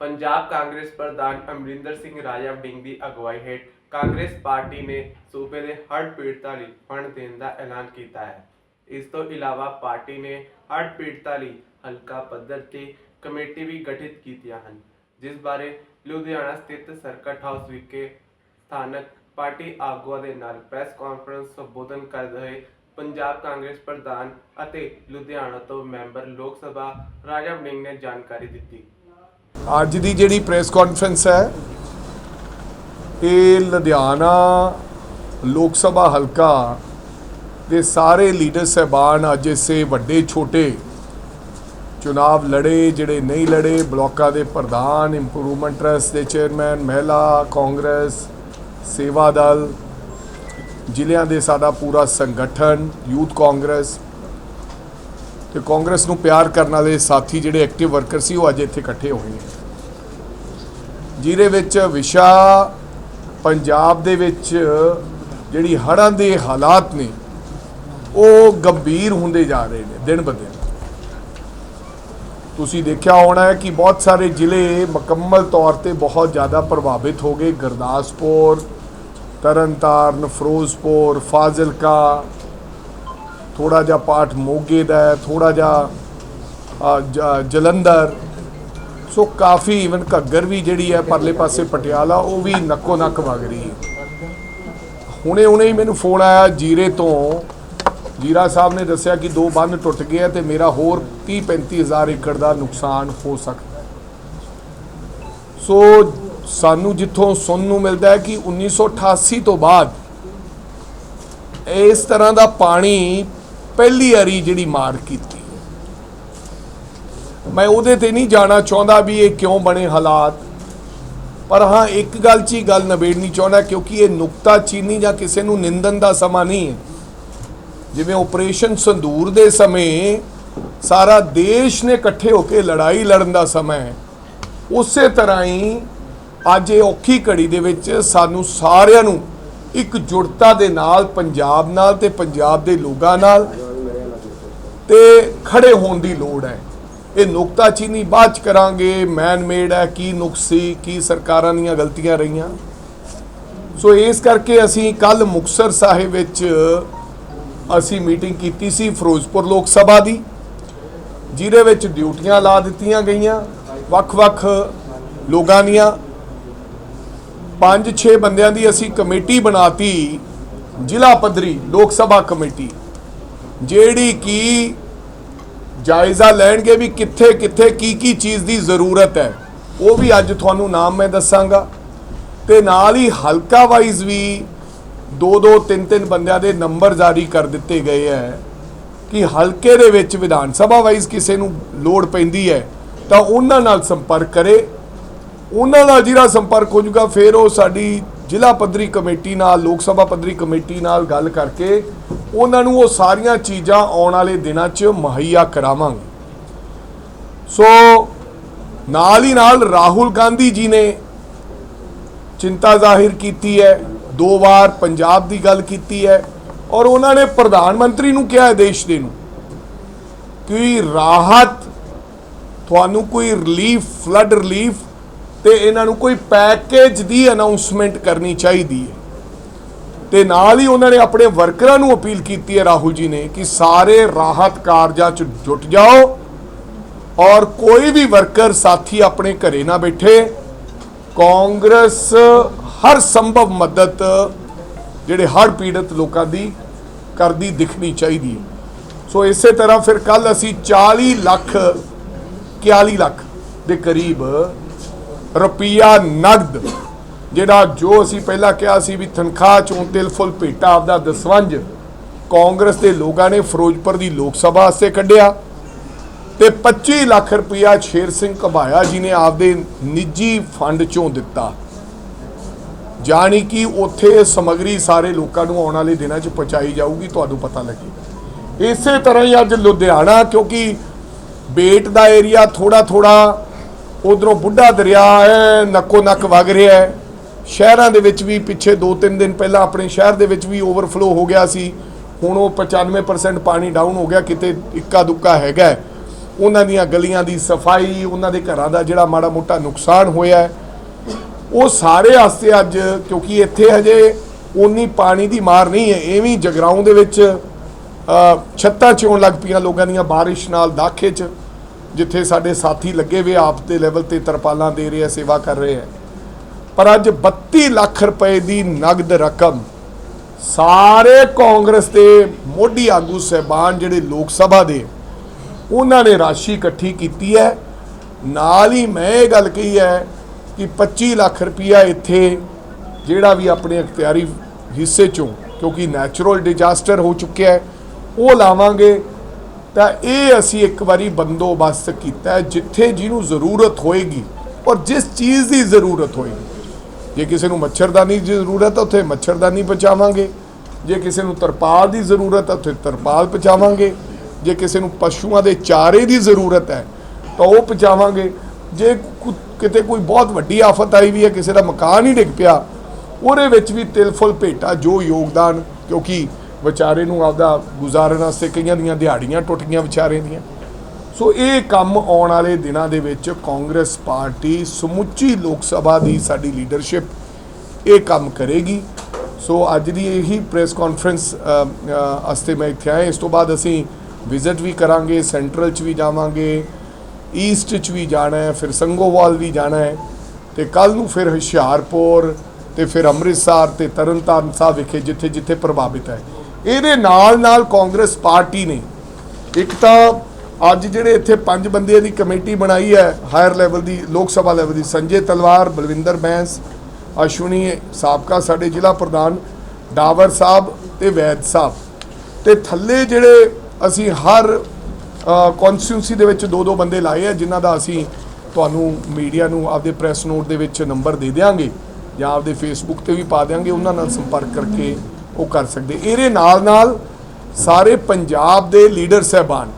ਪੰਜਾਬ ਕਾਂਗਰਸ ਪ੍ਰਧਾਨ ਅਮਰਿੰਦਰ ਸਿੰਘ ਰਾਜਾ ਵੜਿੰਗ ਦੀ ਅਗਵਾਈ ਹੇਠ ਕਾਂਗਰਸ ਪਾਰਟੀ ਨੇ ਸੂਬੇ ਦੇ ਹੜ੍ਹ ਪੀੜਤਾਂ ਲਈ ਫੰਡ ਦੇਣ ਦਾ ਐਲਾਨ ਕੀਤਾ ਹੈ। ਇਸ ਤੋਂ ਇਲਾਵਾ ਪਾਰਟੀ ਨੇ ਹੜ੍ਹ ਪੀੜਤਾਂ ਲਈ ਹਲਕਾ ਪੱਧਰ ਤੇ ਕਮੇਟੀ ਵੀ ਗਠਿਤ ਕੀਤੀਆਂ ਹਨ, ਜਿਸ ਬਾਰੇ ਲੁਧਿਆਣਾ ਸਥਿਤ ਸਰਕਟ ਹਾਊਸ ਵਿਖੇ ਸਥਾਨਕ ਪਾਰਟੀ ਆਗੂਆਂ ਦੇ ਨਾਲ ਪ੍ਰੈਸ ਕਾਨਫਰੰਸ ਸੰਬੋਧਨ ਕਰਦੇ ਹੋਏ ਪੰਜਾਬ ਕਾਂਗਰਸ ਪ੍ਰਧਾਨ ਅਤੇ ਲੁਧਿਆਣਾ ਤੋਂ ਮੈਂਬਰ ਲੋਕ ਸਭਾ ਰਾਜਾ ਵੜਿੰਗ ਨੇ ਜਾਣਕਾਰੀ ਦਿੱਤੀ। ਅੱਜ ਦੀ ਜਿਹੜੀ ਪ੍ਰੈਸ ਕਾਨਫਰੰਸ ਹੈ, ਇਹ ਲੁਧਿਆਣਾ ਲੋਕ ਸਭਾ ਹਲਕਾ ਦੇ ਸਾਰੇ ਲੀਡਰ ਸਹਿਬਾਨ ਅੱਜ ਇਸੇ ਵੱਡੇ ਛੋਟੇ ਚੁਣਾਵ ਲੜੇ, ਜਿਹੜੇ ਨਹੀਂ ਲੜੇ, ਬਲਾਕਾਂ ਦੇ ਪ੍ਰਧਾਨ ਇੰਪਰੂਵਮੈਂਟ ਟਰਸਟ ਦੇ ਚੇਅਰਮੈਨ ਮਹਿਲਾ ਕਾਂਗਰਸ, ਸੇਵਾ ਦਲ, ਜ਼ਿਲ੍ਹਿਆਂ ਦੇ ਸਾਡਾ ਪੂਰਾ ਸੰਗਠਨ, ਯੂਥ ਕਾਂਗਰਸ ਤੇ ਕਾਂਗਰਸ ਨੂੰ ਪਿਆਰ ਕਰਨ ਵਾਲੇ ਸਾਥੀ ਜਿਹੜੇ ਐਕਟਿਵ ਵਰਕਰ ਸੀ, ਉਹ ਅੱਜ ਇੱਥੇ ਇਕੱਠੇ ਹੋਏ ਨੇ। ਜਿਹਦੇ ਵਿੱਚ ਵਿਸ਼ਾ ਪੰਜਾਬ ਦੇ ਵਿੱਚ ਜਿਹੜੀ ਹੜ੍ਹਾਂ ਦੇ ਹਾਲਾਤ ਨੇ, ਉਹ ਗੰਭੀਰ ਹੁੰਦੇ ਜਾ ਰਹੇ ਨੇ ਦਿਨ ਬ ਦਿਨ। ਤੁਸੀਂ ਦੇਖਿਆ ਹੋਣਾ ਹੈ ਕਿ ਬਹੁਤ ਸਾਰੇ ਜ਼ਿਲ੍ਹੇ ਮੁਕੰਮਲ ਤੌਰ ਤੇ ਬਹੁਤ ਜ਼ਿਆਦਾ ਪ੍ਰਭਾਵਿਤ ਹੋ ਗਏ। ਗੁਰਦਾਸਪੁਰ, ਤਰਨਤਾਰਨ, ਫਿਰੋਜ਼ਪੁਰ, ਫਾਜ਼ਿਲਕਾ ਥੋੜਾ ਜਿਹਾ ਪਾਠ ਮੋਗੇ ਦਾ ਹੈ ਥੋੜਾ ਜਿਹਾ ਜ- ਜਲੰਧਰ ਸੋ ਕਾਫੀ ਇਵਨ ਘੱਗਰ ਵੀ ਜਿਹੜੀ ਹੈ ਪਰਲੇ ਪਾਸੇ ਪਟਿਆਲਾ, ਉਹ ਵੀ ਨੱਕੋ ਨੱਕ ਵਗ ਰਹੀ ਹੈ। ਹੁਣੇ ਹੁਣੇ ਹੀ ਮੈਨੂੰ ਫੋਨ ਆਇਆ ਜੀਰੇ ਤੋਂ। ਜੀਰਾ ਸਾਹਿਬ ਨੇ ਦੱਸਿਆ ਕਿ ਦੋ ਬੰਨ ਟੁੱਟ ਗਏ ਆ ਤੇ ਮੇਰਾ ਹੋਰ 30 35 ਹਜ਼ਾਰ ਏਕੜ ਦਾ ਨੁਕਸਾਨ ਹੋ ਸਕਦਾ ਸੋ ਸਾਨੂੰ ਜਿੱਥੋਂ ਸੁਣਨ ਨੂੰ ਮਿਲਦਾ ਹੈ ਕਿ 1988 ਤੋਂ ਬਾਅਦ ਇਸ ਤਰ੍ਹਾਂ ਦਾ ਪਾਣੀ ਪਹਿਲੀ ਵਾਰੀ ਜਿਹੜੀ ਮਾਰ ਕੀਤੀ ਮੈਂ ਉਹਦੇ ਤੇ ਨਹੀਂ ਜਾਣਾ ਚਾਹੁੰਦਾ ਵੀ ਇਹ ਕਿਉਂ ਬਣੇ ਹਾਲਾਤ। ਪਰ ਹਾਂ, ਇੱਕ ਗੱਲ 'ਚ ਹੀ ਗੱਲ ਨਿਬੇੜਨੀ ਚਾਹੁੰਦਾ, ਕਿਉਂਕਿ ਇਹ ਨੁਕਤਾ ਚੀਨੀ ਜਾਂ ਕਿਸੇ ਨੂੰ ਨਿੰਦਨ ਦਾ ਸਮਾਂ ਨਹੀਂ ਹੈ। ਜਿਵੇਂ ਆਪਰੇਸ਼ਨ ਸੰਦੂਰ ਦੇ ਸਮੇਂ ਸਾਰਾ ਦੇਸ਼ ਨੇ ਇਕੱਠੇ ਹੋ ਕੇ ਲੜਾਈ ਲੜਨ ਦਾ ਸਮਾਂ ਹੈ। ਉਸੇ ਤਰ੍ਹਾਂ ਹੀ ਅੱਜ ਇਹ ਔਖੀ ਘੜੀ ਦੇ ਵਿੱਚ ਸਾਨੂੰ ਸਾਰਿਆਂ ਨੂੰ ਇੱਕ ਜੁੜਤਾ ਦੇ ਨਾਲ, ਪੰਜਾਬ ਨਾਲ ਤੇ ਪੰਜਾਬ ਦੇ ਲੋਕਾਂ ਨਾਲ ਤੇ ਖੜੇ ਹੋਣ ਦੀ ਲੋੜ ਹੈ। ਇਹ ਨੁਕਤਾਚੀਨੀ ਬਾਅਦ ਚ ਕਰਾਂਗੇ। ਮੈਨ ਮੇਡ ਹੈ, ਕੀ ਨੁਕਸੀ ਕੀ ਸਰਕਾਰਾਂ ਦੀਆਂ ਗਲਤੀਆਂ ਰਹੀਆਂ। ਸੋ ਇਸ ਕਰਕੇ ਅਸੀਂ ਕੱਲ ਮੁਕਸਰ ਸਾਹਿਬ ਵਿੱਚ ਅਸੀਂ ਮੀਟਿੰਗ ਕੀਤੀ ਸੀ ਫਿਰੋਜ਼ਪੁਰ ਲੋਕ ਸਭਾ ਦੀ, ਜਿਹਦੇ ਵਿੱਚ ਡਿਊਟੀਆਂ ਲਾ ਦਿੱਤੀਆਂ ਗਈਆਂ, ਵੱਖ-ਵੱਖ ਲੋਕਾਂ ਦੀਆਂ। ਪੰਜ 6 ਬੰਦਿਆਂ ਦੀ ਅਸੀਂ ਕਮੇਟੀ ਬਣਾਤੀ, ਜ਼ਿਲ੍ਹਾ ਪੱਧਰੀ ਲੋਕ ਸਭਾ ਕਮੇਟੀ, ਜਿਹੜੀ ਕਿ ਜਾਇਜ਼ਾ ਲੈਣਗੇ ਵੀ ਕਿੱਥੇ ਕਿੱਥੇ ਕੀ ਕੀ ਚੀਜ਼ ਦੀ ਜ਼ਰੂਰਤ ਹੈ। ਉਹ ਵੀ ਅੱਜ ਤੁਹਾਨੂੰ ਨਾਮ ਮੈਂ ਦੱਸਾਂਗਾ। ਤੇ ਨਾਲ ਹੀ ਹਲਕਾ ਵਾਈਜ਼ ਵੀ ਦੋ ਦੋ, ਤਿੰਨ ਤਿੰਨ ਬੰਦਿਆਂ ਦੇ ਨੰਬਰ ਜਾਰੀ ਕਰ ਦਿੱਤੇ ਗਏ ਹੈ ਕਿ ਹਲਕੇ ਦੇ ਵਿੱਚ ਵਿਧਾਨ ਸਭਾ ਵਾਈਜ਼ ਕਿਸੇ ਨੂੰ ਲੋੜ ਪੈਂਦੀ ਹੈ ਤਾਂ ਉਹਨਾਂ ਨਾਲ ਸੰਪਰਕ ਕਰੇ। ਉਹਨਾਂ ਦਾ ਜਿਹੜਾ ਸੰਪਰਕ ਹੋ ਜਾਊਗਾ, ਫਿਰ ਉਹ ਸਾਡੀ ਜ਼ਿਲ੍ਹਾ ਪੱਧਰੀ ਕਮੇਟੀ ਨਾਲ, ਲੋਕ ਸਭਾ ਪੱਧਰੀ ਕਮੇਟੀ ਨਾਲ ਗੱਲ ਕਰਕੇ ਉਹਨਾਂ ਨੂੰ ਉਹ ਸਾਰੀਆਂ ਚੀਜ਼ਾਂ ਆਉਣ ਵਾਲੇ ਦਿਨਾਂ 'ਚ ਮੁਹੱਈਆ ਕਰਾਵਾਂਗੇ। ਸੋ ਨਾਲ ਹੀ ਨਾਲ ਰਾਹੁਲ ਗਾਂਧੀ ਜੀ ਨੇ ਚਿੰਤਾ ਜ਼ਾਹਿਰ ਕੀਤੀ ਹੈ, ਦੋ ਵਾਰ ਪੰਜਾਬ ਦੀ ਗੱਲ ਕੀਤੀ ਹੈ ਔਰ ਉਹਨਾਂ ਨੇ ਪ੍ਰਧਾਨ ਮੰਤਰੀ ਨੂੰ ਕਿਹਾ ਹੈ ਦੇਸ਼ ਦੇ ਨੂੰ ਕਿ ਰਾਹਤ, ਤੁਹਾਨੂੰ ਕੋਈ ਰਿਲੀਫ ਫਲੱਡ ਰਿਲੀਫ ਤੇ ਇਹਨਾਂ ਨੂੰ ਕੋਈ ਪੈਕੇਜ ਦੀ ਅਨਾਉਂਸਮੈਂਟ ਕਰਨੀ ਚਾਹੀਦੀ ਹੈ। ਤੇ ਨਾਲ ਹੀ ਉਹਨਾਂ ਨੇ ਆਪਣੇ ਵਰਕਰਾਂ ਨੂੰ ਅਪੀਲ ਕੀਤੀ ਹੈ ਰਾਹੁਲ ਜੀ ਨੇ ਕਿ ਸਾਰੇ ਰਾਹਤ ਕਾਰਜਾਂ 'ਚ ਜੁਟ ਜਾਓ ਔਰ ਕੋਈ ਵੀ ਵਰਕਰ ਸਾਥੀ ਆਪਣੇ ਘਰੇ ਨਾ ਬੈਠੇ, ਕਾਂਗਰਸ ਹਰ ਸੰਭਵ ਮਦਦ ਜਿਹੜੇ ਹੜ੍ਹ ਪੀੜਤ ਲੋਕਾਂ ਦੀ ਕਰਦੀ ਦਿਖਣੀ ਚਾਹੀਦੀ ਹੈ। ਸੋ ਇਸੇ ਤਰ੍ਹਾਂ ਫਿਰ ਕੱਲ ਅਸੀਂ 40 ਲੱਖ 41 ਲੱਖ ਦੇ ਕਰੀਬ ਰੁਪਈਆ ਨਗਦ, ਜਿਹੜਾ ਜੋ ਅਸੀਂ ਪਹਿਲਾਂ ਕਿਹਾ ਸੀ ਵੀ ਤਨਖਾਹ ਚੋਂ ਤਿਲ, ਫੁੱਲ, ਭੇਟਾ, ਆਪਦਾ ਦਸਵੰਜ, ਕਾਂਗਰਸ ਦੇ ਲੋਕਾਂ ਨੇ ਫਿਰੋਜ਼ਪੁਰ ਦੀ ਲੋਕ ਸਭਾ ਵਾਸਤੇ ਕੱਢਿਆ ਤੇ 25 ਲੱਖ ਰੁਪਇਆ ਸ਼ੇਰ ਸਿੰਘ ਘਬਾਇਆ ਜੀ ਨੇ ਆਪਦੇ ਨਿੱਜੀ ਫੰਡ ਚੋਂ ਦਿੱਤਾ। ਜਾਣੀ ਕਿ ਉੱਥੇ ਸਮਗਰੀ ਸਾਰੇ ਲੋਕਾਂ ਨੂੰ ਆਉਣ ਵਾਲੇ ਦਿਨਾਂ 'ਚ ਪਹੁੰਚਾਈ ਜਾਊਗੀ, ਤੁਹਾਨੂੰ ਪਤਾ ਲੱਗੇ। ਇਸੇ ਤਰ੍ਹਾਂ ਹੀ ਅੱਜ ਲੁਧਿਆਣਾ, ਕਿਉਂਕਿ ਬੇਟ ਦਾ ਏਰੀਆ ਥੋੜਾ ਥੋੜਾ ਉਧਰੋਂ ਬੁੱਢਾ ਦਰਿਆ ਹੈ, ਨੱਕੋ ਨੱਕ ਵਗ ਰਿਹਾ ਹੈ। ਸ਼ਹਿਰਾਂ ਦੇ ਵਿੱਚ ਵੀ ਪਿੱਛੇ 2-3 ਦਿਨ ਪਹਿਲਾਂ ਆਪਣੇ ਸ਼ਹਿਰ ਦੇ ਵਿੱਚ ਵੀ ਓਵਰਫਲੋ ਹੋ ਗਿਆ ਸੀ। ਹੁਣ ਉਹ 95% ਪਾਣੀ ਡਾਊਨ ਹੋ ਗਿਆ, ਕਿਤੇ ਇੱਕਾ ਦੁੱਕਾ ਹੈਗਾ ਉਹਨਾਂ ਦੀਆਂ ਗਲੀਆਂ ਦੀ ਸਫ਼ਾਈ, ਉਹਨਾਂ ਦੇ ਘਰਾਂ ਦਾ ਜਿਹੜਾ ਮਾੜਾ ਮੋਟਾ ਨੁਕਸਾਨ ਹੋਇਆ ਉਹ ਸਾਰੇ ਵਾਸਤੇ ਅੱਜ, ਕਿਉਂਕਿ ਇੱਥੇ ਹਜੇ ਉਨੀ ਪਾਣੀ ਦੀ ਮਾਰ ਨਹੀਂ ਹੈ, ਐਵੇਂ ਜਗਰਾਉਂ ਦੇ ਵਿੱਚ ਛੱਤਾਂ ਚੋਂ ਲੱਗ ਪਈਆਂ ਲੋਕਾਂ ਦੀਆਂ ਬਾਰਿਸ਼ ਨਾਲ, ਦਾਖੇ 'ਚ। ਜਿੱਥੇ ਸਾਡੇ ਸਾਥੀ ਲੱਗੇ ਹੋਏ ਆਪ ਦੇ ਲੈਵਲ ਤੇ ਤਰਪਾਲਾਂ ਦੇ ਰਹੇ ਆ, ਸੇਵਾ ਕਰ ਰਹੇ ਆ। ਪਰ ਅੱਜ 32 ਲੱਖ ਰੁਪਏ ਦੀ ਨਗਦ ਰਕਮ ਸਾਰੇ ਕਾਂਗਰਸ ਦੇ ਮੋਢੀ ਆਗੂ ਸਹਿਬਾਨ ਜਿਹੜੇ ਲੋਕ ਸਭਾ ਦੇ, ਉਹਨਾਂ ਨੇ ਰਾਸ਼ੀ ਇਕੱਠੀ ਕੀਤੀ ਹੈ। ਨਾਲ ਹੀ ਮੈਂ ਇਹ ਗੱਲ ਕਹੀ ਹੈ ਕਿ 25 ਲੱਖ ਰੁਪਇਆ ਇੱਥੇ ਜਿਹੜਾ ਵੀ ਆਪਣੇ ਅਖਤਿਆਰੀ ਹਿੱਸੇ ਚੋਂ, ਕਿਉਂਕਿ ਨੈਚੁਰਲ ਡਿਜ਼ਾਸਟਰ ਹੋ ਚੁੱਕਿਆ ਹੈ, ਉਹ ਲਾਵਾਂਗੇ। ਤਾਂ ਇਹ ਅਸੀਂ ਇੱਕ ਵਾਰੀ ਬੰਦੋਬਸਤ ਕੀਤਾ ਜਿੱਥੇ ਜਿਹਨੂੰ ਜ਼ਰੂਰਤ ਹੋਏਗੀ ਔਰ ਜਿਸ ਚੀਜ਼ ਦੀ ਜ਼ਰੂਰਤ ਹੋਏਗੀ। ਜੇ ਕਿਸੇ ਨੂੰ ਮੱਛਰਦਾਨੀ ਦੀ ਜ਼ਰੂਰਤ ਹੈ, ਉੱਥੇ ਮੱਛਰਦਾਨੀ ਪਹੁੰਚਾਵਾਂਗੇ। ਜੇ ਕਿਸੇ ਨੂੰ ਤਰਪਾਲ ਦੀ ਜ਼ਰੂਰਤ ਹੈ, ਉੱਥੇ ਤਰਪਾਲ ਪਹੁੰਚਾਵਾਂਗੇ। ਜੇ ਕਿਸੇ ਨੂੰ ਪਸ਼ੂਆਂ ਦੇ ਚਾਰੇ ਦੀ ਜ਼ਰੂਰਤ ਹੈ, ਤਾਂ ਉਹ ਪਹੁੰਚਾਵਾਂਗੇ। ਜੇ ਕੁ- ਕਿਤੇ ਕੋਈ ਬਹੁਤ ਵੱਡੀ ਆਫਤ ਆਈ ਵੀ ਹੈ, ਕਿਸੇ ਦਾ ਮਕਾਨ ਹੀ ਡਿੱਗ ਪਿਆ, ਉਹਦੇ ਵਿੱਚ ਵੀ ਤਿਲ ਫੁਲ ਭੇਟਾ ਜੋ ਯੋਗਦਾਨ, ਕਿਉਂਕਿ ਵਿਚਾਰੇ ਨੂੰ ਆਪਦਾ ਗੁਜ਼ਾਰਨ ਵਾਸਤੇ ਕਈਆਂ ਦੀਆਂ ਦਿਹਾੜੀਆਂ ਟੁੱਟ ਗਈਆਂ ਵਿਚਾਰੇ ਦੀਆਂ। ਸੋ ਇਹ ਕੰਮ ਆਉਣ ਵਾਲੇ ਦਿਨਾਂ ਦੇ ਵਿੱਚ ਕਾਂਗਰਸ ਪਾਰਟੀ ਸਮੁੱਚੀ ਲੋਕ ਸਭਾ ਦੀ ਸਾਡੀ ਲੀਡਰਸ਼ਿਪ ਇਹ ਕੰਮ ਕਰੇਗੀ। ਸੋ ਅੱਜ ਦੀ ਇਹੀ ਪ੍ਰੈਸ ਕਾਨਫਰੰਸ ਅਸਤੇ ਮੈਂ ਇੱਥੇ ਆਇਆ। ਇਸ ਤੋਂ ਬਾਅਦ ਅਸੀਂ ਵਿਜ਼ਿਟ ਵੀ ਕਰਾਂਗੇ ਸੈਂਟਰਲ ਚ ਵੀ ਜਾਵਾਂਗੇ ਈਸਟ ਚ ਵੀ ਜਾਣਾ ਹੈ, ਫਿਰ ਸੰਗੋਵਾਲ ਵੀ ਜਾਣਾ ਹੈ ਤੇ ਕੱਲ ਨੂੰ ਫਿਰ ਹੁਸ਼ਿਆਰਪੁਰ ਤੇ ਫਿਰ ਅੰਮ੍ਰਿਤਸਰ ਤੇ ਤਰਨਤਾਰਨ ਸਾਹਿਬ ਵਿਖੇ ਜਿੱਥੇ ਜਿੱਥੇ ਪ੍ਰਭਾਵਿਤ ਹੈ। ਇਹਦੇ ਨਾਲ ਨਾਲ ਕਾਂਗਰਸ ਪਾਰਟੀ ਨੇ ਇੱਕ ਤਾਂ ਅੱਜ ਜਿਹੜੇ ਇੱਥੇ ਪੰਜ ਬੰਦਿਆਂ ਦੀ ਕਮੇਟੀ ਬਣਾਈ ਹੈ, ਹਾਇਰ ਲੈਵਲ ਦੀ, ਲੋਕ ਸਭਾ ਲੈਵਲ ਦੀ, ਸੰਜੇ ਤਲਵਾਰ, ਬਲਵਿੰਦਰ ਬੈਂਸ, ਅਸ਼ਵਨੀ ਸਾਬਕਾ ਸਾਡੇ ਜ਼ਿਲ੍ਹਾ ਪ੍ਰਧਾਨ, ਡਾਵਰ ਸਾਹਿਬ ਤੇ ਵੈਦ ਸਾਹਿਬ। ਤੇ ਥੱਲੇ ਜਿਹੜੇ ਅਸੀਂ ਹਰ ਕਨਸਟੀਟਿਊਂਸੀ ਦੇ ਵਿੱਚ ਦੋ ਦੋ ਬੰਦੇ ਲਾਏ ਆ, ਜਿਨ੍ਹਾਂ ਦਾ ਅਸੀਂ ਤੁਹਾਨੂੰ ਮੀਡੀਆ ਨੂੰ ਆਪਦੇ ਪ੍ਰੈਸ ਨੋਟ ਦੇ ਵਿੱਚ ਨੰਬਰ ਦੇ ਦਿਆਂਗੇ ਜਾਂ ਆਪਦੇ ਫੇਸਬੁੱਕ ਤੇ ਵੀ ਪਾ ਦਿਆਂਗੇ, ਉਹਨਾਂ ਨਾਲ ਸੰਪਰਕ ਕਰਕੇ ਉਹ ਕਰ ਸਕਦੇ। ਇਹਦੇ ਨਾਲ ਨਾਲ ਸਾਰੇ ਪੰਜਾਬ ਦੇ ਲੀਡਰ ਸਹਿਬਾਨ,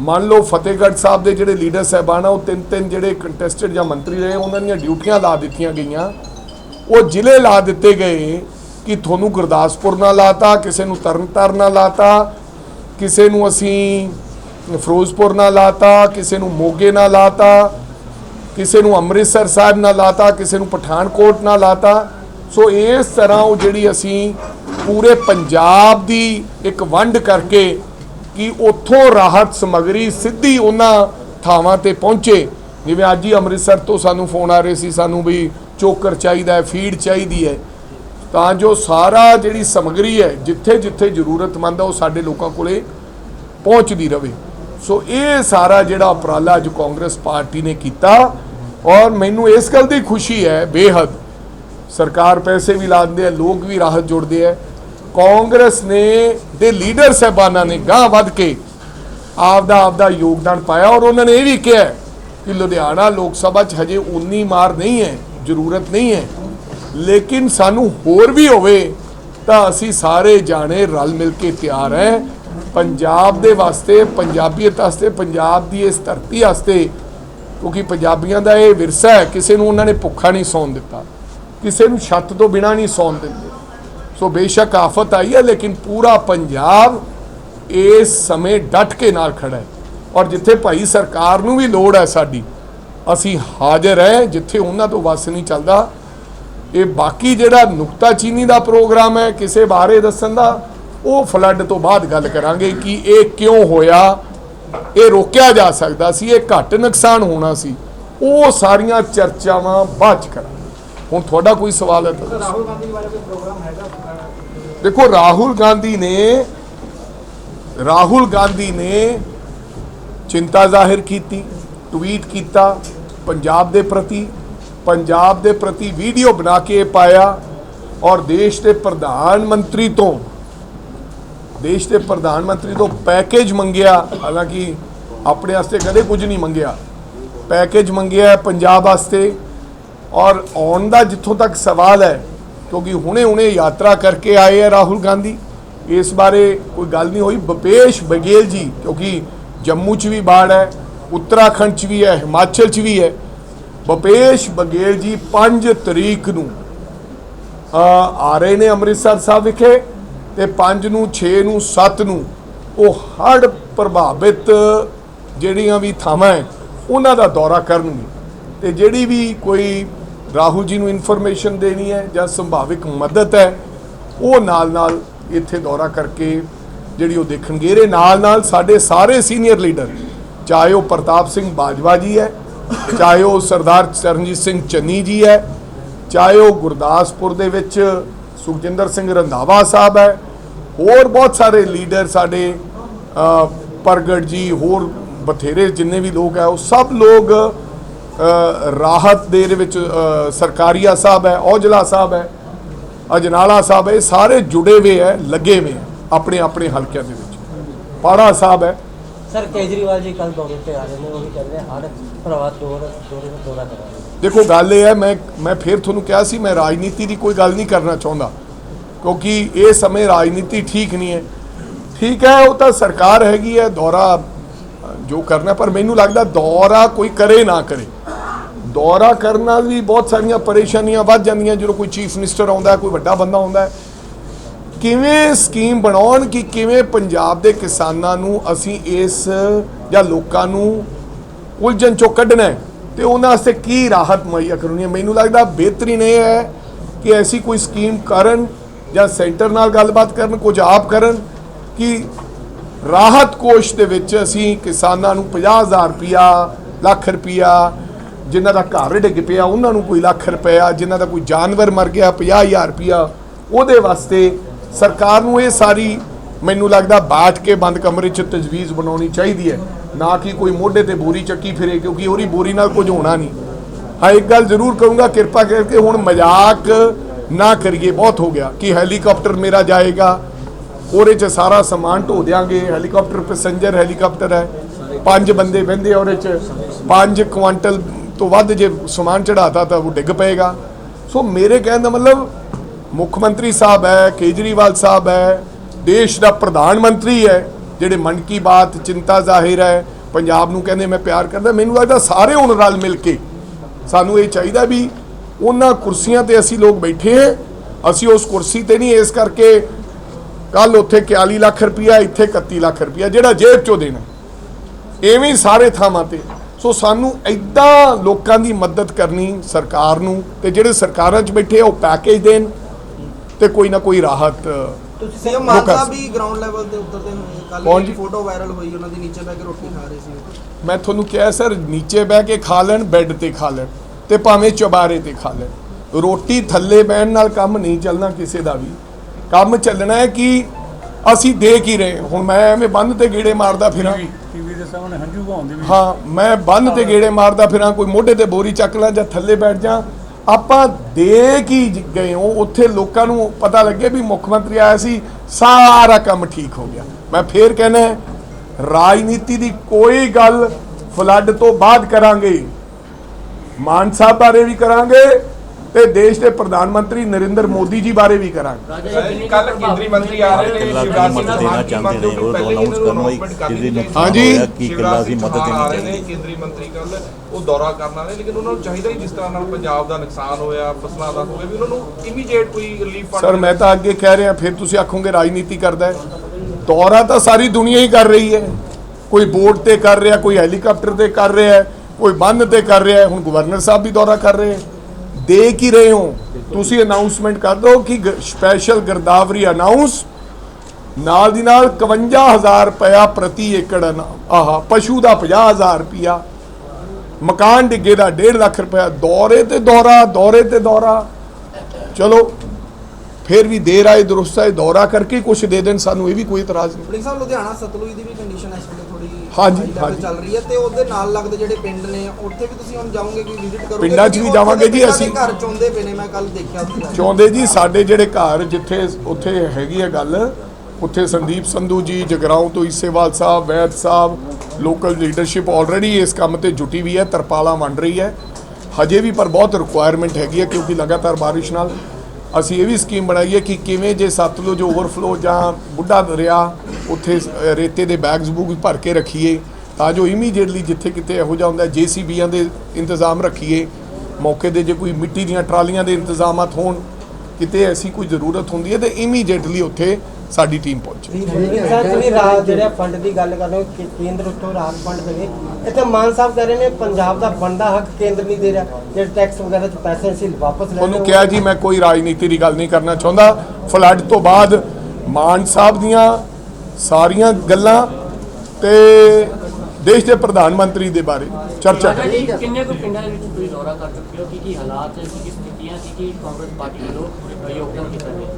ਮੰਨ ਲਓ ਫਤਿਹਗੜ੍ਹ ਸਾਹਿਬ ਦੇ ਜਿਹੜੇ ਲੀਡਰ ਸਹਿਬਾਨ ਆ, ਉਹ ਤਿੰਨ ਤਿੰਨ ਜਿਹੜੇ ਕੰਟੈਸਟਡ ਜਾਂ ਮੰਤਰੀ ਰਹੇ, ਉਹਨਾਂ ਦੀਆਂ ਡਿਊਟੀਆਂ ਲਾ ਦਿੱਤੀਆਂ ਗਈਆਂ। ਉਹ ਜ਼ਿਲ੍ਹੇ ਲਾ ਦਿੱਤੇ ਗਏ ਕਿ ਤੁਹਾਨੂੰ ਗੁਰਦਾਸਪੁਰ ਨਾਲ ਲਾਤਾ, ਕਿਸੇ ਨੂੰ ਤਰਨਤਾਰਨ ਨਾਲ ਲਾਤਾ, ਕਿਸੇ ਨੂੰ ਅਸੀਂ ਫਿਰੋਜ਼ਪੁਰ ਨਾਲ ਲਾਤਾ, ਕਿਸੇ ਨੂੰ ਮੋਗੇ ਨਾਲ ਲਾਤਾ, ਕਿਸੇ ਨੂੰ ਅੰਮ੍ਰਿਤਸਰ ਸਾਹਿਬ ਨਾਲ ਲਾਤਾ, ਕਿਸੇ ਨੂੰ ਪਠਾਨਕੋਟ ਨਾਲ ਲਾਤਾ। ਸੋ ਇਸ ਤਰ੍ਹਾਂ ਉਹ ਜਿਹੜੀ ਅਸੀਂ ਪੂਰੇ ਪੰਜਾਬ ਦੀ ਇੱਕ ਵੰਡ ਕਰਕੇ ਕਿ ਉੱਥੋਂ ਰਾਹਤ ਸਮਗਰੀ ਸਿੱਧੀ ਉਹਨਾਂ ਥਾਵਾਂ ਤੇ ਪਹੁੰਚੇ। ਜਿਵੇਂ ਅੱਜ ਹੀ ਅੰਮ੍ਰਿਤਸਰ ਤੋਂ ਸਾਨੂੰ ਫੋਨ ਆ ਰਹੇ ਸੀ, ਸਾਨੂੰ ਵੀ ਚੋਕਰ ਚਾਹੀਦਾ ਹੈ, ਫੀਡ ਚਾਹੀਦੀ ਹੈ। ਤਾਂ ਜੋ ਸਾਰਾ ਜਿਹੜੀ ਸਮਗਰੀ ਹੈ ਜਿੱਥੇ ਜਿੱਥੇ ਜ਼ਰੂਰਤਮੰਦ ਹੈ ਉਹ ਸਾਡੇ ਲੋਕਾਂ ਕੋਲੇ ਪਹੁੰਚਦੀ ਰਵੇ। ਸੋ ਇਹ ਸਾਰਾ ਜਿਹੜਾ ਉਪਰਾਲਾ ਅੱਜ ਕਾਂਗਰਸ ਪਾਰਟੀ ਨੇ ਕੀਤਾ, ਔਰ ਮੈਨੂੰ ਇਸ ਗੱਲ ਦੀ ਖੁਸ਼ੀ ਹੈ, ਬੇਹੱਦ। ਸਰਕਾਰ ਪੈਸੇ ਵੀ ਲਾਉਂਦੇ ਆ, ਲੋਕ ਵੀ ਰਾਹਤ ਜੋੜਦੇ ਆ। ਕਾਂਗਰਸ ਨੇ, ਦੇ ਲੀਡਰ ਸਹਿਬਾਨਾਂ ਨੇ ਗਾਂ ਵੱਧ ਕੇ ਆਪਦਾ ਆਪਦਾ ਯੋਗਦਾਨ ਪਾਇਆ ਔਰ ਉਹਨਾਂ ਨੇ ਇਹ ਵੀ ਕਿਹਾ ਕਿ ਲੁਧਿਆਣਾ ਲੋਕ ਸਭਾ 'ਚ ਹਜੇ ਉਨੀ ਮਾਰ ਨਹੀਂ ਹੈ, ਜ਼ਰੂਰਤ ਨਹੀਂ ਹੈ। ਲੇਕਿਨ ਸਾਨੂੰ ਹੋਰ ਵੀ ਹੋਵੇ ਤਾਂ ਅਸੀਂ ਸਾਰੇ ਜਾਣੇ ਰਲ ਮਿਲ ਕੇ ਤਿਆਰ ਹੈ। ਪੰਜਾਬ ਦੇ ਵਾਸਤੇ, ਪੰਜਾਬੀਅਤ ਵਾਸਤੇ, ਪੰਜਾਬ ਦੀ ਇਸ ਧਰਤੀ ਵਾਸਤੇ, ਕਿਉਂਕਿ ਪੰਜਾਬੀਆਂ ਦਾ ਇਹ ਵਿਰਸਾ ਹੈ, ਕਿਸੇ ਨੂੰ ਉਹਨਾਂ ਨੇ ਭੁੱਖਾ ਨਹੀਂ ਸੌਣ ਦਿੱਤਾ। ਕਿਸੇ ਨੂੰ ਛੱਤ ਤੋਂ ਬਿਨਾ ਨਹੀਂ ਸੌਣ ਦਿੰਦੇ। ਸੋ ਬੇਸ਼ੱਕ ਆਫਤ ਆਈ ਹੈ, ਲੇਕਿਨ ਪੂਰਾ ਪੰਜਾਬ ਇਸ ਸਮੇਂ ਡਟ ਕੇ ਨਾਲ ਖੜਾ ਹੈ। ਔਰ ਜਿੱਥੇ ਭਾਈ ਸਰਕਾਰ ਨੂੰ ਵੀ ਲੋੜ ਹੈ ਸਾਡੀ, ਅਸੀਂ ਹਾਜ਼ਰ ਹੈ, ਜਿੱਥੇ ਉਹਨਾਂ ਤੋਂ ਵਸ ਨਹੀਂ ਚੱਲਦਾ। ਇਹ ਬਾਕੀ ਜਿਹੜਾ ਨੁਕਤਾਚੀਨੀ ਦਾ ਪ੍ਰੋਗਰਾਮ ਹੈ, ਕਿਸੇ ਬਾਰੇ ਦੱਸਣ ਦਾ, ਉਹ ਫਲੱਡ ਤੋਂ ਬਾਅਦ ਗੱਲ ਕਰਾਂਗੇ ਕਿ ਇਹ ਕਿਉਂ ਹੋਇਆ, ਇਹ ਰੋਕਿਆ ਜਾ ਸਕਦਾ ਸੀ, ਇਹ ਘੱਟ ਨੁਕਸਾਨ ਹੋਣਾ ਸੀ, ਉਹ ਸਾਰੀਆਂ ਚਰਚਾਵਾਂ ਬਾਅਦ ਚ ਕਰਾਂਗੇ। ਹੁਣ ਤੁਹਾਡਾ ਕੋਈ ਸਵਾਲ ਹੈ ਤਾਂ ਰਾਹੁਲ ਗਾਂਧੀ ਬਾਰੇ ਕੋਈ ਪ੍ਰੋਗਰਾਮ ਹੈਗਾ ਦੇਖੋ, ਰਾਹੁਲ ਗਾਂਧੀ ਨੇ, ਰਾਹੁਲ ਗਾਂਧੀ ਨੇ ਚਿੰਤਾ ਜ਼ਾਹਿਰ ਕੀਤੀ, ਟਵੀਟ ਕੀਤਾ, ਪੰਜਾਬ ਦੇ ਪ੍ਰਤੀ, ਪੰਜਾਬ ਦੇ ਪ੍ਰਤੀ ਵੀਡੀਓ ਬਣਾ ਕੇ ਪਾਇਆ ਔਰ ਦੇਸ਼ ਦੇ ਪ੍ਰਧਾਨ ਮੰਤਰੀ ਤੋਂ, ਦੇਸ਼ ਦੇ ਪ੍ਰਧਾਨ ਮੰਤਰੀ ਤੋਂ ਪੈਕੇਜ ਮੰਗਿਆ, ਹਾਲਾਂਕਿ ਆਪਣੇ ਵਾਸਤੇ ਕਦੇ ਕੁਝ ਨਹੀਂ ਮੰਗਿਆ। ਪੈਕੇਜ ਮੰਗਿਆ ਪੰਜਾਬ ਵਾਸਤੇ ਔਰ ਆਉਣ ਦਾ ਜਿੱਥੋਂ ਤੱਕ ਸਵਾਲ ਹੈ, ਕਿਉਂਕਿ ਹੁਣੇ-ਹੁਣੇ ਯਾਤਰਾ ਕਰਕੇ ਆਏ ਹੈ ਰਾਹੁਲ ਗਾਂਧੀ, ਇਸ ਬਾਰੇ ਕੋਈ ਗੱਲ ਨਹੀਂ ਹੋਈ। ਬਪੇਸ਼ ਬਗੇਲ ਜੀ, ਕਿਉਂਕਿ ਜੰਮੂ 'ਚ ਵੀ ਬਾੜ ਹੈ, ਉੱਤਰਾਖੰਡ 'ਚ ਵੀ ਹੈ, ਹਿਮਾਚਲ 'ਚ ਵੀ ਹੈ, ਬਪੇਸ਼ ਬਗੇਲ ਜੀ 5 ਤਰੀਕ ਨੂੰ ਆ ਰਹੇ ਨੇ ਅੰਮ੍ਰਿਤਸਰ ਸਾਹਿਬ ਵਿਖੇ ਤੇ 5 ਨੂੰ 6 ਨੂੰ 7 ਨੂੰ, ਉਹ ਹੜ੍ਹ ਪ੍ਰਭਾਵਿਤ ਜਿਹੜੀਆਂ ਵੀ ਥਾਵਾਂ ਹੈ, ਉਹਨਾਂ ਦਾ ਦੌਰਾ ਕਰਨਗੇ। ਤੇ ਜਿਹੜੀ ਵੀ ਕੋਈ ਰਾਹੁਲ ਜੀ ਨੂੰ ਇਨਫੋਰਮੇਸ਼ਨ ਦੇਣੀ ਹੈ ਜਾਂ ਸੰਭਾਵਿਕ ਮਦਦ ਹੈ, ਉਹ ਨਾਲ ਨਾਲ ਇੱਥੇ ਦੌਰਾ ਕਰਕੇ ਜਿਹੜੀ ਉਹ ਦੇਖਣਗੇ। ਇਹਦੇ ਨਾਲ ਨਾਲ ਸਾਡੇ ਸਾਰੇ ਸੀਨੀਅਰ ਲੀਡਰ, ਚਾਹੇ ਉਹ ਪ੍ਰਤਾਪ ਸਿੰਘ ਬਾਜਵਾ ਜੀ ਹੈ, ਚਾਹੇ ਉਹ ਸਰਦਾਰ ਚਰਨਜੀਤ ਸਿੰਘ ਚੰਨੀ ਜੀ ਹੈ, ਚਾਹੇ ਉਹ ਗੁਰਦਾਸਪੁਰ ਦੇ ਵਿੱਚ ਸੁਖਜਿੰਦਰ ਸਿੰਘ ਰੰਧਾਵਾ ਸਾਹਿਬ ਹੈ, ਹੋਰ ਬਹੁਤ ਸਾਰੇ ਲੀਡਰ ਸਾਡੇ ਪ੍ਰਗਟ ਜੀ, ਹੋਰ ਬਥੇਰੇ ਜਿੰਨੇ ਵੀ ਲੋਕ ਹੈ, ਉਹ ਸਭ ਲੋਕ ਰਾਹਤ ਦੇ ਦੇ ਵਿੱਚ ਸਰਕਾਰੀਆ ਸਾਹਿਬ ਹੈ ਔਜਲਾ ਸਾਹਿਬ ਹੈ ਅਜਨਾਲਾ ਸਾਹਿਬ ਹੈ ਇਹ ਸਾਰੇ ਜੁੜੇ ਹੋਏ ਹੈ ਲੱਗੇ ਹੋਏ ਆਪਣੇ ਆਪਣੇ ਹਲਕਿਆਂ ਦੇ ਵਿੱਚ। ਪਾੜਾ ਸਾਹਿਬ ਹੈ। ਸਰ ਕੇਜਰੀਵਾਲ ਜੀ ਕੱਲ ਦੌਰੇ ਤੇ ਆ ਰਹੇ ਨੇ ਉਹ ਵੀ ਕਹਿੰਦੇ ਹਰ ਪ੍ਰਵਾਸ ਦੌਰ ਦੌਰੇ ਦਾ ਦੌਰਾ ਕਰਾਂਗੇ। ਦੇਖੋ ਗੱਲ ਇਹ ਹੈ ਮੈਂ ਮੈਂ ਫਿਰ ਤੁਹਾਨੂੰ ਕਿਹਾ ਸੀ ਮੈਂ ਰਾਜਨੀਤੀ ਦੀ ਕੋਈ ਗੱਲ ਨਹੀਂ ਕਰਨਾ ਚਾਹੁੰਦਾ ਕਿਉਂਕਿ ਇਹ ਸਮੇਂ ਰਾਜਨੀਤੀ ਠੀਕ ਨਹੀਂ ਹੈ। ਠੀਕ ਹੈ ਉਹ ਤਾਂ ਸਰਕਾਰ ਹੈਗੀ ਹੈ ਦੌਰਾ ਜੋ ਕਰਨਾ ਪਰ ਮੈਨੂੰ ਲੱਗਦਾ ਦੌਰਾ ਕੋਈ ਕਰੇ ਨਾ ਕਰੇ। ਦੌਰਾ ਕਰਨ ਨਾਲ ਵੀ ਬਹੁਤ ਸਾਰੀਆਂ ਪਰੇਸ਼ਾਨੀਆਂ ਵੱਧ ਜਾਂਦੀਆਂ, ਜਦੋਂ ਕੋਈ ਚੀਫ ਮਿਨਿਸਟਰ ਆਉਂਦਾ, ਕੋਈ ਵੱਡਾ ਬੰਦਾ ਆਉਂਦਾ ਕਿਵੇਂ ਸਕੀਮ ਬਣਾਉਣ ਕਿ ਕਿਵੇਂ ਪੰਜਾਬ ਦੇ ਕਿਸਾਨਾਂ ਨੂੰ ਅਸੀਂ ਇਸ ਜਾਂ ਲੋਕਾਂ ਨੂੰ ਉਲਝਣ ਚੋਂ ਕੱਢਣਾ ਹੈ ਤੇ ਉਹਨਾਂ ਵਾਸਤੇ ਕੀ ਰਾਹਤ ਮੁਹੱਈਆ ਕਰਨੀ ਹੈ ਮੈਨੂੰ ਲੱਗਦਾ ਬਿਹਤਰੀਨ ਇਹ ਹੈ ਕਿ ਐਸੀ ਕੋਈ ਸਕੀਮ ਕਰਨ ਜਾਂ ਸੈਂਟਰ ਨਾਲ ਗੱਲਬਾਤ ਕਰਨ, ਕੁਝ ਆਪ ਕਰਨ ਕਿ ਰਾਹਤ ਕੋਸ਼ ਦੇ ਵਿੱਚ ਅਸੀਂ ਕਿਸਾਨਾਂ ਨੂੰ 50000 ਰੁਪਿਆ ਲੱਖ ਰੁਪਿਆ ਜਿਨ੍ਹਾਂ ਦਾ ਘਰ ਡਿੱਗ ਪਿਆ, ਉਹਨਾਂ ਨੂੰ ਕੋਈ ਲੱਖ ਰੁਪਇਆ, ਜਿਨ੍ਹਾਂ ਦਾ ਕੋਈ ਜਾਨਵਰ ਮਰ ਗਿਆ 50000 ਰੁਪਿਆ ਉਹਦੇ ਵਾਸਤੇ ਸਰਕਾਰ ਨੂੰ ਇਹ ਸਾਰੀ ਮੈਨੂੰ ਲੱਗਦਾ ਬਾਟ ਕੇ ਬੰਦ ਕਮਰੇ 'ਚ ਤਜਵੀਜ਼ ਬਣਾਉਣੀ ਚਾਹੀਦੀ ਹੈ। ਨਾ ਕਿ ਕੋਈ ਮੋਢੇ ਤੇ ਬੋਰੀ ਚੱਕੀ ਫਿਰੇ, ਕਿਉਂਕਿ ਉਹਦੀ ਬੋਰੀ ਨਾਲ ਕੁਝ ਹੋਣਾ ਨਹੀਂ। ਹਾਂ, ਇੱਕ ਗੱਲ ਜ਼ਰੂਰ ਕਰੂੰਗਾ ਕਿਰਪਾ ਕਰਕੇ ਹੁਣ ਮਜ਼ਾਕ ਨਾ ਕਰੀਏ, ਬਹੁਤ ਹੋ ਗਿਆ ਕਿ ਹੈਲੀਕਾਪਟਰ ਮੇਰਾ ਜਾਏਗਾ। ਉਹਦੇ 'ਚ ਸਾਰਾ ਸਮਾਨ ਢੋ ਦਿਆਂਗੇ, ਹੈਲੀਕਾਪਟਰ ਪੈਸੇਂਜਰ ਹੈਲੀਕਾਪਟਰ ਹੈ। ਪੰਜ ਬੰਦੇ ਬਹਿੰਦੇ ਆ ਉਹਦੇ 'ਚ, ਪੰਜ ਕੁਆਂਟਲ ਤੋਂ ਵੱਧ ਜੇ ਸਮਾਨ ਚੜਾਤਾ ਤਾਂ ਉਹ ਡਿੱਗ ਪਏਗਾ। ਸੋ ਮੇਰੇ ਕਹਿਣ ਦਾ ਮਤਲਬ ਮੁੱਖ ਮੰਤਰੀ ਸਾਹਿਬ ਹੈ, ਕੇਜਰੀਵਾਲ ਸਾਹਿਬ ਹੈ, ਦੇਸ਼ ਦਾ ਪ੍ਰਧਾਨ ਮੰਤਰੀ ਹੈ, ਜਿਹੜੇ ਮਨ ਕੀ ਬਾਤ, ਚਿੰਤਾ ਜ਼ਾਹਿਰ ਹੈ, ਪੰਜਾਬ ਨੂੰ ਕਹਿੰਦੇ ਮੈਂ ਪਿਆਰ ਕਰਦਾ, ਮੈਨੂੰ ਲੱਗਦਾ ਸਾਰੇ ਹੁਣ ਰਲ ਮਿਲ ਕੇ ਸਾਨੂੰ ਇਹ ਚਾਹੀਦਾ ਵੀ ਉਹਨਾਂ ਕੁਰਸੀਆਂ ਤੇ ਅਸੀਂ ਲੋਕ ਬੈਠੇ ਹਾਂ, ਅਸੀਂ ਉਸ ਕੁਰਸੀ ਤੇ ਨਹੀਂ, ਇਸ ਕਰਕੇ ਕੱਲ ਉੱਥੇ 41 ਲੱਖ ਰੁਪਇਆ, ਇੱਥੇ 31 ਲੱਖ ਰੁਪਇਆ, ਜਿਹੜਾ ਜੇਬ ਚੋਂ ਦੇਣਾ। ਐਵੇਂ ਸਾਰੇ ਥਾਵਾਂ ਤੇ ਸੋ ਸਾਨੂੰ ਐਦਾਂ ਲੋਕਾਂ ਦੀ ਮਦਦ ਕਰਨੀ ਸਰਕਾਰ ਨੂੰ ਤੇ ਜਿਹੜੇ ਸਰਕਾਰਾਂ 'ਚ ਬੈਠੇ ਆ ਉਹ ਪੈਕੇਜ ਦੇਣ ਤੇ ਕੋਈ ਨਾ ਕੋਈ ਰਾਹਤ ਤੁਸੀਂ ਸੀਐਮ ਲੋਕਾਂ ਮਾਨ ਸਾਹਿਬ ਵੀ ਗਰਾਊਂਡ ਲੈਵਲ ਤੇ ਉਤਰਦੇ ਹੋਏ। ਕੱਲ ਕੌਣ ਜੀ? ਫੋਟੋ ਵਾਇਰਲ ਹੋਈ ਉਹਨਾਂ ਦੀ ਨੀਚੇ ਬੈ ਕੇ ਰੋਟੀ ਖਾ ਰਹੇ ਸੀ ਮੈਂ ਤੁਹਾਨੂੰ ਕਿਹਾ ਸਰ ਨੀਚੇ ਬਹਿ ਕੇ ਖਾ ਲੈਣ ਬੈੱਡ ਤੇ ਖਾ ਲੈਣ ਤੇ ਭਾਵੇਂ ਚੁਬਾਰੇ ਤੇ ਖਾ ਲੈਣ। ਰੋਟੀ ਥੱਲੇ ਬਹਿਣ ਨਾਲ ਕੰਮ ਨਹੀਂ ਚੱਲਣਾ ਕਿਸੇ ਦਾ ਵੀ। ਕੰਮ ਚੱਲਣਾ ਹੈ ਕਿ ਅਸੀਂ ਦੇ ਕੀ ਰਹੇ ਹਾਂ। ਹੁਣ ਮੈਂ ਐਵੇਂ ਬੰਦ ਤੇ ਗੇੜੇ ਮਾਰਦਾ ਫਿਰਾਂ। ਸਾਹਮਣੇ ਹੰਝੂ ਬਹਾਉਂਦੇ ਵੀ ਹਾਂ, ਮੈਂ ਬੰਨ ਤੇ ਗੇੜੇ ਮਾਰਦਾ ਫਿਰਾਂ, ਕੋਈ ਮੋਢੇ ਤੇ ਬੋਰੀ ਚੱਕ ਲਾਂ ਜਾਂ ਥੱਲੇ ਬੈਠ ਜਾ। ਆਪਾਂ ਦੇ ਕੀ ਗਏ ਹੋ? ਉੱਥੇ ਲੋਕਾਂ ਨੂੰ ਪਤਾ ਲੱਗੇ ਵੀ ਮੁੱਖ ਮੰਤਰੀ ਆਇਆ ਸੀ, ਸਾਰਾ ਕੰਮ ਠੀਕ ਹੋ ਗਿਆ। ਮੈਂ ਫੇਰ ਕਹਿੰਦਾ, ਰਾਜਨੀਤੀ ਦੀ ਕੋਈ ਗੱਲ ਫਲੱਡ ਤੋਂ ਬਾਅਦ ਕਰਾਂਗੇ। ਮਾਨ ਸਾਹਿਬ ਬਾਰੇ ਵੀ ਕਰਾਂਗੇ। ਤੇ ਦੇਸ਼ ਦੇ ਪ੍ਰਧਾਨ ਮੰਤਰੀ ਨਰਿੰਦਰ ਮੋਦੀ ਜੀ ਬਾਰੇ ਵੀ ਕਰਾਂਗੇ। ਕੱਲ ਕੇਂਦਰੀ ਮੰਤਰੀ ਆ ਰਹੇ ਨੇ ਕਿੱਲਾ ਸ਼ਿਵਰਾਜ ਦੀ ਸਿੰਘ ਮਦਦ ਦੇਣਾ ਚਾਹੁੰਦੇ ਨੇ ਉਹ ਅਨਾਉਂਸ ਕਰਨ ਲਈ ਜਿਹਦੀ ਨੁਕਸਾਨ ਹਾਂਜੀ। ਹੋਇਆ ਕੀ ਕਿੱਲਾ ਦੀ ਮਦਦ ਆ ਦੇਣੀ ਰਹੇ ਨੇ ਚਾਹੀਦੀ ਕੇਂਦਰੀ ਮੰਤਰੀ ਕੱਲ ਉਹ ਦੌਰਾ ਕਰਨ ਵਾਲੇ ਲੇਕਿਨ ਉਹਨਾਂ ਨੂੰ ਚਾਹੀਦਾ ਹੀ ਜਿਸ ਤਰ੍ਹਾਂ ਨਾਲ ਪੰਜਾਬ ਦਾ ਨੁਕਸਾਨ ਹੋਇਆ ਫਸਲਾਂ ਦਾ ਹੋਇਆ ਵੀ ਉਹਨਾਂ ਨੂੰ ਇਮੀਡੀਏਟ ਕੋਈ ਰਿਲੀਫ ਫੰਡ ਸਰ ਮੈਂ ਤਾਂ ਅੱਗੇ ਕਹਿ ਰਿਹਾ ਫਿਰ ਤੁਸੀਂ ਆਖੋਗੇ ਰਾਜਨੀਤੀ ਕਰਦਾ ਹੈ। ਦੌਰਾ ਤਾਂ ਸਾਰੀ ਦੁਨੀਆ ਹੀ ਕਰ ਰਹੀ ਹੈ। ਕੋਈ ਬੋਟ ਤੇ ਕਰ ਰਿਹਾ ਕੋਈ ਹੈਲੀਕਾਪਟਰ ਤੇ ਕਰ ਰਿਹਾ ਕੋਈ ਬੰਨ ਤੇ ਕਰ ਰਿਹਾ ਹੈ। ਹੁਣ ਗਵਰਨਰ ਸਾਹਿਬ ਵੀ ਦੌਰਾ ਕਰ ਰਹੇ ਹੈ। ਦੇ ਕੀ ਰਹੇ ਹੋ। ਤੁਸੀਂ ਅਨਾਉਂਸਮੈਂਟ ਕਰ ਦਿਓ ਕਿ ਸਪੈਸ਼ਲ ਗਿਰਦਾਵਰੀ ਅਨਾਉਂਸ ਨਾਲ ਦੀ ਨਾਲ 51000 ਰੁਪਇਆ ਪ੍ਰਤੀ ਏਕੜ ਆਹ, ਪਸ਼ੂ ਦਾ 50000 ਰੁਪਇਆ, ਮਕਾਨ ਡਿੱਗੇ ਦਾ 1.5 ਲੱਖ ਰੁਪਇਆ, ਦੌਰੇ ਤੇ ਦੌਰਾ, ਦੌਰੇ ਤੇ ਦੌਰਾ। ਚਲੋ, ਫਿਰ ਵੀ ਦੇਰ ਆਏ, ਦਰੁਸਤ ਆਏ, ਦੌਰਾ ਕਰਕੇ ਕੁਝ ਦੇ ਦੇਣ, ਸਾਨੂੰ ਇਹ ਵੀ ਕੋਈ ਇਤਰਾਜ਼ ਨਹੀਂ। ਸਾਹਿਬ, ਲੁਧਿਆਣਾ ਸਤਲੁਜ ਦੀ ਵੀ ਕੰਡੀਸ਼ਨ ਇਸ ਹਾਂਜੀ, ਹਾਂਜੀ। ਚੱਲ ਰਹੀ ਹੈ ਤੇ ਉਹਦੇ ਨਾਲ ਲੱਗਦੇ ਜਿਹੜੇ ਪਿੰਡ ਨੇ ਉੱਥੇ ਵੀ ਤੁਸੀਂ ਹੁਣ ਜਾਓਗੇ ਕੋਈ ਵਿਜ਼ਿਟ ਕਰੋਗੇ ਪਿੰਡਾਂ 'ਚ ਵੀ ਜਾਵਾਂਗੇ ਉੱਥੇ ਜੀ ਅਸੀਂ। ਘਰ ਚੋਂਦੇ ਪਏ ਨੇ ਮੈਂ ਕੱਲ ਦੇਖਿਆ ਸੀ ਚਾਹੁੰਦੇ ਜੀ ਸਾਡੇ ਜਿਹੜੇ ਘਰ ਜਿੱਥੇ ਉੱਥੇ ਹੈਗੀ ਹੈ ਗੱਲ ਉੱਥੇ ਸੰਦੀਪ ਸੰਧੂ ਜੀ ਜਗਰਾਉਂ ਤੋਂ ਈਸੇਵਾਲ ਸਾਹਿਬ ਵੈਦ ਸਾਹਿਬ ਲੋਕਲ ਲੀਡਰਸ਼ਿਪ ਆਲਰੇਡੀ ਇਸ ਕੰਮ ਤੇ ਜੁਟੀ ਵੀ ਹੈ ਤਰਪਾਲਾਂ ਵੰਡ ਰਹੀ ਹੈ ਹਜੇ ਵੀ ਪਰ ਬਹੁਤ ਰਿਕੁਆਇਰਮੈਂਟ ਹੈਗੀ ਹੈ ਕਿਉਂਕਿ ਲਗਾਤਾਰ ਬਾਰਿਸ਼ ਨਾਲ ਅਸੀਂ ਇਹ ਵੀ ਸਕੀਮ ਬਣਾਈ ਹੈ ਕਿ ਕਿਵੇਂ ਜੇ ਸਤਲੁਜ ਓਵਰਫਲੋ ਜਾਂ ਬੁੱਢਾ ਦਰਿਆ ਉੱਥੇ ਰੇਤੇ ਦੇ ਬੈਗਸ ਬੂਗ ਭਰ ਕੇ ਰੱਖੀਏ, ਤਾਂ ਜੋ ਇਮੀਡੀਏਟਲੀ ਜਿੱਥੇ ਕਿਤੇ ਇਹੋ ਜਿਹਾ ਹੁੰਦਾ, ਜੀਸੀਬੀਆਂ ਦੇ ਇੰਤਜ਼ਾਮ ਰੱਖੀਏ, ਮੌਕੇ ਤੇ ਜੇ ਕੋਈ ਮਿੱਟੀ ਦੀਆਂ ਟਰਾਲੀਆਂ ਦੇ ਇੰਤਜ਼ਾਮਾਤ ਹੋਣ, ਕਿਤੇ ਐਸੀ ਕੋਈ ਜ਼ਰੂਰਤ ਹੁੰਦੀ ਹੈ, ਤੇ ਇਮੀਡੀਏਟਲੀ ਉੱਥੇ ਸਾਡੀ ਟੀਮ ਪਹੁੰਚੇ। ਸਰ ਤੁਸੀਂ ਰਾਜ ਜਿਹੜਾ ਫੰਡ ਦੀ ਗੱਲ ਕਰ ਰਹੇ ਹੋ ਕਿ ਕੇਂਦਰ ਉੱਤੋਂ ਰਾਜ ਫੰਡ ਦੇਵੇ ਇੱਥੇ ਮਾਨ ਸਾਹਿਬ ਕਹਿ ਰਹੇ ਨੇ ਪੰਜਾਬ ਦਾ ਬਣਦਾ ਹੱਕ ਕੇਂਦਰ ਨਹੀਂ ਦੇ ਰਿਹਾ। ਜਿਹੜੇ ਟੈਕਸ ਵਗੈਰਾ ਚ ਪੈਸੇ ਅਸੀਂ ਵਾਪਸ ਲੈ ਉਹਨੂੰ ਰਹੇ ਕਿਹਾ ਜੀ ਮੈਂ ਕੋਈ ਰਾਜਨੀਤੀ ਦੀ ਗੱਲ ਨਹੀਂ ਕਰਨਾ ਚਾਹੁੰਦਾ। ਫਲੱਡ ਤੋਂ ਬਾਅਦ ਮਾਨ ਸਾਹਿਬ ਦੀਆਂ ਸਾਰੀਆਂ ਗੱਲਾਂ ਤੇ ਦੇਸ਼ ਦੇ ਪ੍ਰਧਾਨ ਮੰਤਰੀ ਦੇ ਬਾਰੇ ਚਰਚਾ ਕਿੰਨੇ ਕੁ ਪਿੰਡਾਂ ਦੇ ਵਿੱਚ ਤੁਸੀਂ ਦੌਰਾ ਕਰ ਚੁੱਕੇ ਹੋ? ਕੀ ਕੀ ਹਾਲਾਤ ਹੈ? ਕੀ ਕੀ ਸਥਿਤੀਆਂ? ਸੀ ਕਿ ਕਾਂਗਰਸ ਪਾਰਟੀ ਵੱਲੋਂ ਯੋਗਦਾਨ ਕੀਤਾ ਗਿਆ?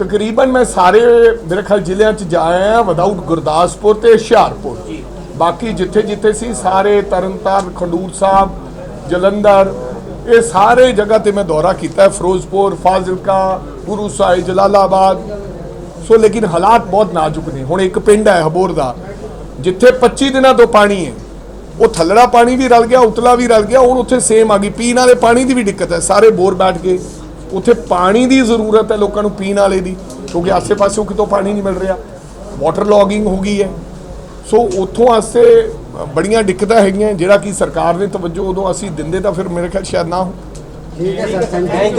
ਤਕਰੀਬਨ ਮੈਂ ਸਾਰੇ ਮੇਰੇ ਖਿਆਲ ਜ਼ਿਲ੍ਹਿਆਂ 'ਚ ਜਾ ਆਇਆ ਵਿਦਆਊਟ ਗੁਰਦਾਸਪੁਰ ਤੇ ਹੁਸ਼ਿਆਰਪੁਰ। ਬਾਕੀ ਜਿੱਥੇ ਜਿੱਥੇ ਸੀ, ਸਾਰੇ ਤਰਨਤਾਰਨ, ਖੰਡੂਰ ਸਾਹਿਬ, ਜਲੰਧਰ, ਇਹ ਸਾਰੇ ਜਗ੍ਹਾ ਤੇ ਮੈਂ ਦੌਰਾ ਕੀਤਾ ਹੈ। ਫਿਰੋਜ਼ਪੁਰ, ਫਾਜ਼ਿਲਕਾ, ਗੁਰੂ ਸਾਹਿਬ, ਜਲਾਲਾਬਾਦ। ਸੋ ਲੇਕਿਨ ਹਾਲਾਤ ਬਹੁਤ ਨਾਜ਼ੁਕ ਨੇ। ਹੁਣ ਇੱਕ ਪਿੰਡ ਹੈ ਹਬੋਰ ਦਾ, ਜਿੱਥੇ 25 ਦਿਨਾਂ ਤੋਂ ਪਾਣੀ ਹੈ। ਉਹ ਥੱਲੜਾ ਪਾਣੀ ਵੀ ਰਲ ਗਿਆ, ਉਤਲਾ ਵੀ ਰਲ ਗਿਆ, ਹੁਣ ਉੱਥੇ ਸੇਮ ਆ ਗਈ। ਪੀਣ ਵਾਲੇ ਪਾਣੀ ਦੀ ਵੀ ਦਿੱਕਤ ਹੈ। ਸਾਰੇ ਬੋਰ ਬੈਠ ਗਏ। ਉੱਥੇ ਪਾਣੀ ਦੀ ਜ਼ਰੂਰਤ ਹੈ ਲੋਕਾਂ ਨੂੰ ਪੀਣ ਵਾਲੇ ਦੀ ਕਿਉਂਕਿ ਆਸੇ-ਪਾਸੇ ਕਿਤੋਂ ਪਾਣੀ ਨਹੀਂ ਮਿਲ ਰਿਹਾ। ਵਾਟਰ ਲੌਗਿੰਗ ਹੋ ਗਈ ਹੈ। ਸੋ ਉੱਥੋਂ ਵਾਸਤੇ ਬੜੀਆਂ ਦਿੱਕਤਾਂ ਹੈਗੀਆਂ ਜਿਹੜਾ ਕਿ ਸਰਕਾਰ ਨੇ ਤਵੱਜੋ ਉਦੋਂ ਅਸੀਂ ਦਿੰਦੇ ਤਾਂ ਫਿਰ ਮੇਰੇ ਖਿਆਲ ਸ਼ਾਇਦ ਨਾ ਹੋ। Thank you